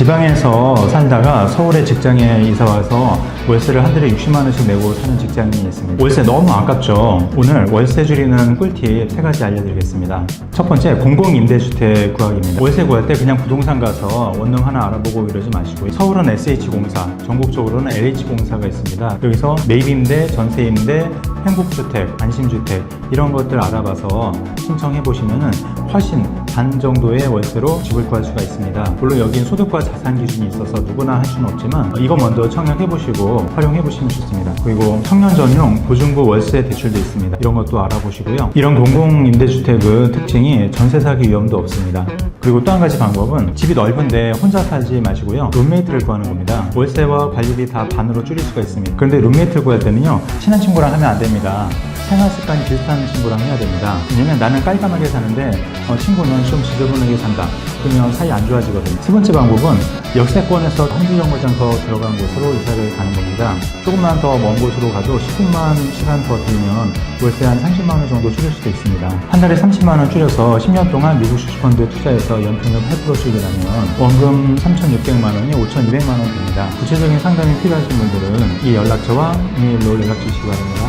지방에서 살다가 서울에 직장에 이사 와서 월세를 한 달에 60만 원씩 내고 사는 직장인이 있습니다. 월세 너무 아깝죠. 오늘 월세 줄이는 꿀팁 세 가지 알려드리겠습니다. 첫 번째 공공 임대주택 구하기입니다. 월세 구할 때 그냥 부동산 가서 원룸 하나 알아보고 이러지 마시고 서울은 SH공사, 전국적으로는 LH공사가 있습니다. 여기서 매입 임대, 전세 임대, 행복주택, 안심주택 이런 것들 알아봐서 신청해 보시면은 훨씬 반 정도의 월세로 집을 구할 수가 있습니다. 물론 여기는 소득과 자산 기준이 있어서 누구나 할 수는 없지만 이거 먼저 청약해 보시고 활용해 보시면 좋습니다. 그리고 청년 전용 보증부 월세 대출도 있습니다. 이런 것도 알아보시고요. 이런 공공 임대주택의 특징이 전세 사기 위험도 없습니다. 그리고 또 한 가지 방법은 집이 넓은데 혼자 살지 마시고요. 룸메이트를 구하는 겁니다. 월세와 관리비 다 반으로 줄일 수가 있습니다. 그런데 룸메이트를 구할 때는요. 친한 친구랑 하면 안 됩니다. 생활 습관이 비슷한 친구랑 해야 됩니다. 왜냐면 나는 깔끔하게 사는데 어, 친구는 좀 지저분하게 산다. 그러면 사이 안 좋아지거든요. 세 번째 방법은 역세권에서 한두 정거장 더 들어간 곳으로 이사를 가는 겁니다. 조금만 더 먼 곳으로 가도 10분만 시간 더 들면 월세 한 30만 원 정도 줄일 수도 있습니다. 한 달에 30만 원 줄여서 10년 동안 미국 주식펀드에 투자해서 연평균 8% 수익이라면 원금 3,600만 원이 5,200만 원 됩니다. 구체적인 상담이 필요하신 분들은 이 연락처와 이메일로 연락 주시기 바랍니다.